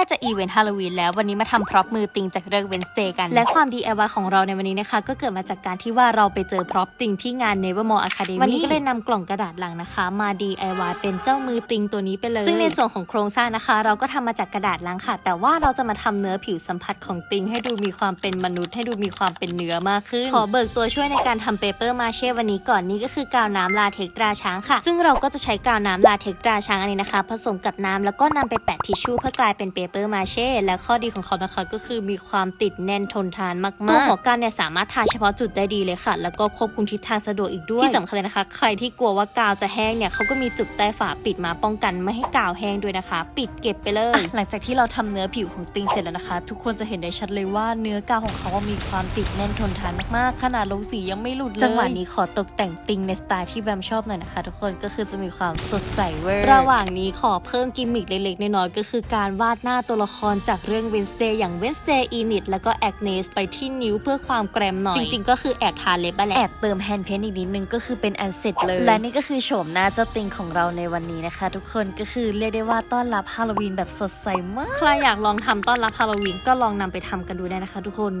ล้จะอีเวนต์ฮาโลวีนแล้ววันนี้มาทำพร็อพมือติงจากเรื่องเวนสเ a ย์กัน และความ DIY ของเราในวันนี้นะคะ ก็เกิดมาจากการที่ว่าเราไปเจอพร็อพติงที่งาน Nevermore Academy วันนี้ก็เลยนำกล่องกระดาษหลังนะคะ มา DIY เป็นเจ้ามือติงตัวนี้ไปเลย ซึ่งในส่วนของโครงสร้างนะคะ เราก็ทำมาจากกระดาษลังค่ะ แต่ว่าเราจะมาทำเนื้อผิวสัมผัสของติงให้ดูมีความเป็นมนุษย์ ให้ดูมีความเป็นเนื้อมากขึ้นขอเบิกตัวช่วยในการทำเปเปอร์มาเช่วันนี้ก่อนนี้ก็คือกาวน้ำลาเทคตราช้างค่ะ ซึ่งเราก็จะใช้กาวน้ำลาเทคตราช้างอันนี้นะคะ ผสมกับน้ำแล้วก็นำไปแปะทิชชู่เพื่อกลายเป็นเปเปอร์มาเช่และข้อดีของเขานะคะก็คือมีความติดแน่นทนทานมากๆตัวหัวก้านเนี่ยสามารถทาเฉพาะจุดได้ดีเลยค่ะ แล้วก็ควบคุมทิศทางสะดวกอีกด้วยที่สำคัญเลยนะคะ ใครที่กลัวว่ากาวจะแห้งเนี่ยเขาก็มีจุกใต้ฝาปิดมาป้องกันไม่ให้กาวแห้งด้วยนะคะ ปิดเก็บไปเลย หลังจากที่เราทำเนื้อผิวของติงเสร็จแล้วนะคะ ทุกคนจะเห็นได้ชัดเลยว่าเนื้อกาวของเขาว่ามีความติดแน่นทนทานมากๆ ขนาดลงสียังไม่หลุดเลยจังหวะนี้ขอตกแต่งติงในสไตล์ที่แบมชอบหน่อยนะคะ ทุกคนก็คือจะมีความสดใสเวอร์ระหว่างนี้ขอเพิ่มกิมมิคเล็กๆน้อยๆก็คือการวาดหน้าตัวละครจากเรื่อง Wednesday อย่าง Wednesday Enid แล้วก็ Agnes ไปที่นิ้วเพื่อความแกรมหน่อย จริง ๆ ก็คือแอบทาเล็บอะแหละแอบเติมแฮนด์เพนอีกนิดนึงก็คือเป็นอันเสร็จเลย และนี่ก็คือโฉมหน้าเจ้าติงของเราในวันนี้นะคะ ทุกคนก็คือเรียกได้ว่าต้อนรับฮาโลวีนแบบสดใสมาก ใครอยากลองทำต้อนรับฮาโลวีนก็ลองนำไปทำกันดูได้นะคะ ทุกคน